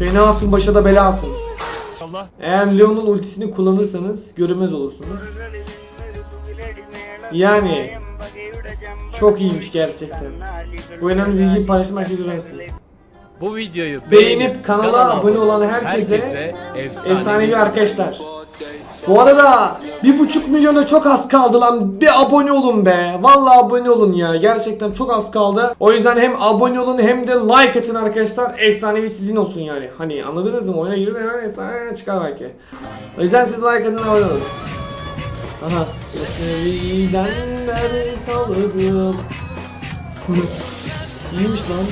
Fenasın başa da belasın. Allah. Eğer Leon'un ultisini kullanırsanız görünmez olursunuz. Yani çok iyiymiş gerçekten. Bu önemli bilgiyi paylaşmak herkes öğrensin. Bu videoyu Beğenip kanala abone olan herkese efsanevi Efsanevi arkadaşlar. Bu arada bir buçuk milyona çok az kaldı lan. Bir abone olun be. Vallahi abone olun ya. Gerçekten çok az kaldı. O yüzden hem abone olun hem de like atın arkadaşlar. Efsanevi sizin olsun yani. Hani anladınız mı? Oyuna girin hemen efsane çıkar belki. O yüzden siz like atın abone olun. Aha. Efsanevi'den ben salladım. İyiymiş lan.